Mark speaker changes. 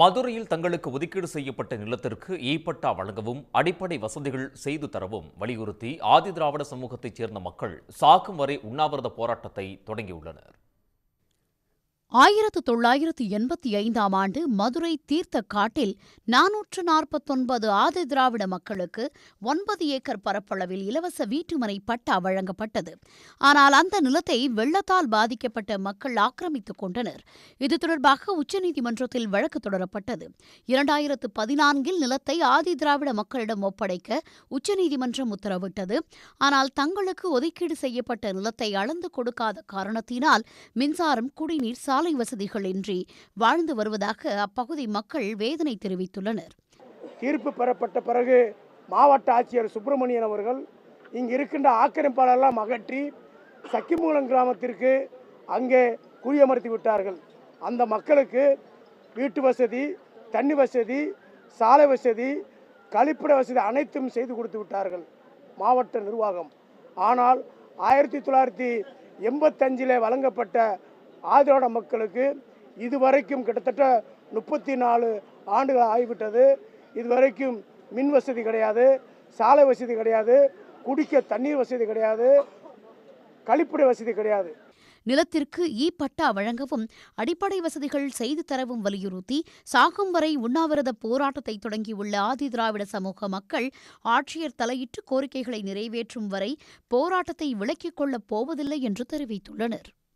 Speaker 1: மதுரையில் தங்களுக்கு ஒதுக்கீடு செய்யப்பட்ட நிலத்திற்கு ஈப்பட்டா வழங்கவும் அடிப்படை வசதிகள் செய்து தரவும் வலியுறுத்தி ஆதிதிராவிட சமூகத்தைச் சேர்ந்த மக்கள் சாகும் வரை உண்ணாவிரத போராட்டத்தை தொடங்கியுள்ளனர்.
Speaker 2: ஆயிரத்து தொள்ளாயிரத்து எண்பத்தி ஐந்தாம் ஆண்டு மதுரை தீர்த்த காட்டில் நாநூற்று நாற்பத்தொன்பது ஆதி திராவிட மக்களுக்கு ஒன்பது ஏக்கர் பரப்பளவில் இலவச வீட்டுமனை பட்டா வழங்கப்பட்டது. ஆனால் அந்த நிலத்தை வெள்ளத்தால் பாதிக்கப்பட்ட மக்கள் ஆக்கிரமித்துக் கொண்டனர். இது தொடர்பாக உச்சநீதிமன்றத்தில் வழக்கு தொடரப்பட்டது. இரண்டாயிரத்து பதினான்கில் நிலத்தை ஆதி திராவிட மக்களிடம் ஒப்படைக்க உச்சநீதிமன்றம் உத்தரவிட்டது. ஆனால் தங்களுக்கு ஒதுக்கீடு செய்யப்பட்ட நிலத்தை அளந்து கொடுக்காத காரணத்தினால் மின்சாரம் குடிநீர் சாலை வசதிகள் இன்றி வாழ்ந்து வருவதாக அப்பகுதி மக்கள் வேதனை தெரிவித்துள்ளனர்.
Speaker 3: தீர்ப்பு பெறப்பட்ட பிறகு மாவட்ட ஆட்சியர் சுப்பிரமணியன் அவர்கள் இங்கு இருக்கின்ற ஆக்கிரமிப்பாளரெல்லாம் அகற்றி சக்கிமூலம் கிராமத்திற்கு அங்கே குடியமர்த்தி விட்டார்கள். அந்த மக்களுக்கு வீட்டு வசதி தண்ணி வசதி சாலை வசதி கழிப்பிட வசதி அனைத்தும் செய்து கொடுத்து விட்டார்கள் மாவட்ட நிர்வாகம். ஆனால் ஆயிரத்தி தொள்ளாயிரத்தி எண்பத்தஞ்சில் வழங்கப்பட்ட ஆதிராட மக்களுக்கு இதுவரைக்கும் கிட்டத்தட்ட முப்பத்தி நாலு ஆண்டுகள் ஆகிவிட்டது. இதுவரைக்கும் மின் வசதி கிடையாது சாலை வசதி கிடையாது குடிக்க தண்ணீர் வசதி கிடையாது கழிப்பிட வசதி கிடையாது.
Speaker 2: நிலத்திற்கு ஈ பட்டா வழங்கவும் அடிப்படை வசதிகள் செய்து தரவும் வலியுறுத்தி சாகும் வரை உண்ணாவிரத போராட்டத்தை தொடங்கியுள்ள ஆதி திராவிட சமூக மக்கள் ஆட்சியர் தலையிட்டு கோரிக்கைகளை நிறைவேற்றும் வரை போராட்டத்தை விலக்கிக் கொள்ளப் போவதில்லை என்று தெரிவித்துள்ளனர்.